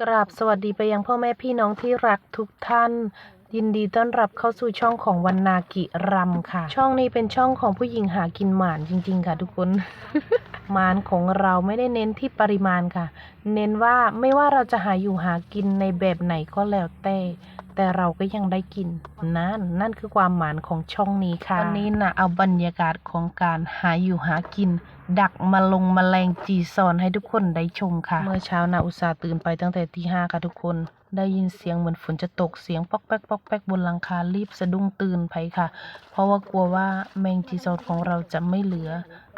กราบสวัสดีไปยังพ่อแม่พี่น้องที่รักทุกท่าน ยินดีต้อนรับเข้าสู่ช่องของวันนากิรำค่ะ ช่องนี้เป็นช่องของผู้หญิงหากินหมานจริง ๆ ค่ะทุกคน หมานของเราไม่ได้เน้นที่ปริมาณค่ะ เน้นว่าไม่ว่าเราจะหาอยู่หากินในแบบไหนก็แล้วแต่แต่เราก็ยังได้กินนั่นนั่นคือความหมานของช่องนี้ค่ะวันนี้นะเอาบรรยากาศของการหาอยู่หากิน ดักมาลงมแมลงจีซอนให้ทุกคนได้ชมค่ะ เมื่อเช้านาอุตส่าห์ตื่นไปตั้งแต่ตีห้าค่ะทุกคน ได้ยินเสียงเหมือนฝนจะตกเสียงปอกแป๊กปอกแป๊กบนหลังคารีบสะดุ้งตื่นไปค่ะ เพราะว่ากลัวว่าแมงจีซอนของเราจะไม่เหลือ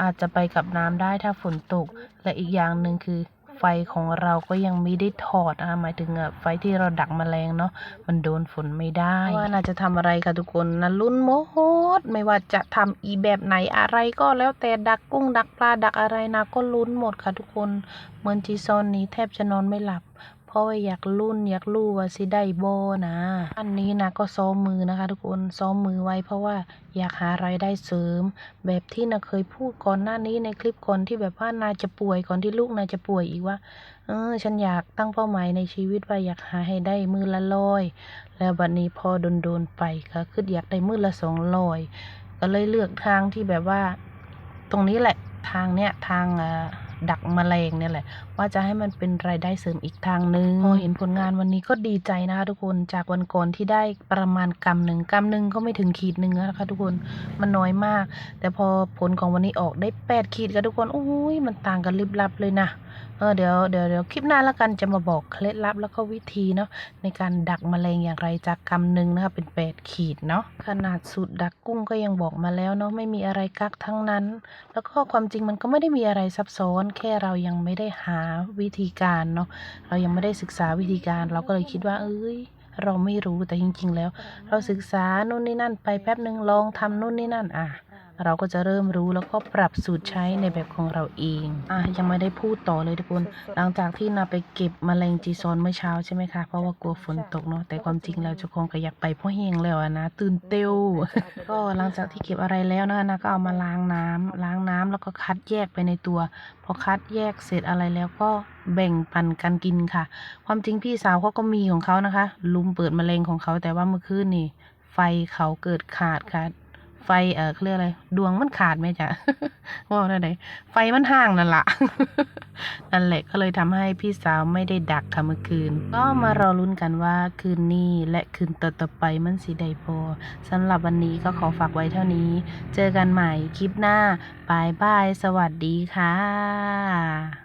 อาจจะไปกับน้ำได้ถ้าฝนตก และอีกอย่างหนึ่งคือ ฟของเราก็ยังไม่ได้ถอดนะคะหมายถึงอะไฟที่เราดักแมลงเนาะมันโดนฝนไม่ได้ ว่าน่าจะทำอะไรค่ะทุกคนนะลุ้นโมโหดไม่ว่าจะทำอีแบบไหนอะไรก็แล้วแต่ดักกุ้งดักปลาดักอะไรนะก็ลุ้นหมดค่ะทุกคนเหมือนจีซอนนี้แทบจะนอนไม่หลับ ราะว่าอยากลุ้นอยากรู้ว่าสิได้โบนะอันนี้นะก็ซ้อมมือนะคะ ทุกคนซ้อมมือไว้เพราะว่าอยากหารายได้เสริม แบบที่นาเคยพูดก่อนหน้านี้ในคลิปก่อนที่แบบว่านาจะป่วยก่อนที่ลูกนาจะป่วยอีกว่าเออฉันอยากตั้งเป้าหมายในชีวิตว่าอยากหาให้ได้มือละร้อย แล้วบัดนี้พอโดนๆไปก็คืออยากได้มือละสองร้อยก็เลยเลือกทางที่แบบว่า ตรงนี้แหละทางเนี้ยทางอ่อ ดักแมลงเนี่ยแหละ ว่าจะให้มันเป็นรายได้เสริมอีกทางหนึ่งพอเห็นผลงานวันนี้ก็ดีใจนะคะทุกคนจากวันก่อนที่ได้ประมาณกำหนึ่งกำหนึ่งก็ไม่ถึงขีดหนึ่งนะคะทุกคนมันน้อยมาก แต่พอผลของวันนี้ออกได้แปดขีดค่ะทุกคนโอ้ยมันต่างกันลิบลับเลยนะเออเดี๋ยวเดี๋ยวเดี๋ยวคลิปหน้าแล้วกันจะมาบอกเคล็ดลับแล้วก็วิธีเนาะในการดักแมลงอย่างไรจากกำหนึ่งนะคะเป็นแปดขีดเนาะขนาดสูตรดักกุ้งก็ยังบอกมาแล้วเนาะไม่มีอะไรกักทั้งนั้น แล้วก็ความจริงมันก็ไม่ได้มีอะไรซับซ้อนแค่เรายังไม่ได้หาวิธีการเนาะเรายังไม่ได้ศึกษาวิธีการ เราก็เลยคิดว่า เอ้ย เราไม่รู้แต่จริง ๆ แล้ว เราศึกษานู่นนี่นั่นไปแป๊บหนึ่งลองทำนู่นนี่นั่นอะ เราก็จะเริ่มรู้แล้วก็ปรับสูตรใช้ในแบบของเราเอง อะยังไม่ได้พูดต่อเลยทุกคน หลังจากที่นาไปเก็บแมลงจีซอนเมื่อเช้าใช่ไหมคะ เพราะว่ากลัวฝนตกเนาะ แต่ความจริงแล้วเจ้าของก็อยากไปเพราะเฮงแล้วอะนะ ตื่นเต้วก็หลังจากที่เก็บอะไรแล้วนะคะนาก็เอามาล้างน้ำล้างน้ำแล้วก็คัดแยกไปในตัว พอคัดแยกเสร็จอะไรแล้วก็แบ่งปันกันกินค่ะ ความจริงพี่สาวเขาก็มีของเขานะคะ ลุมเปิดแมลงของเขาแต่ว่าเมื่อคืนนี่ไฟเขาเกิดขาดค่ะ ไฟเออเขาเรียกอะไรดวงมันขาดไหมจ๊ะว่าได้ไหนไฟมันห่างนั่นละนั่นแหละก็เลยทำให้พี่สาวไม่ได้ดักค่ะเมื่อคืน ก็มารอลุ้นกันว่าคืนนี้และคืนต่อๆไปมันสีใดพอสำหรับวันนี้ก็ขอฝากไว้เท่านี้ เจอกันใหม่คลิปหน้าบายบายสวัสดีค่ะ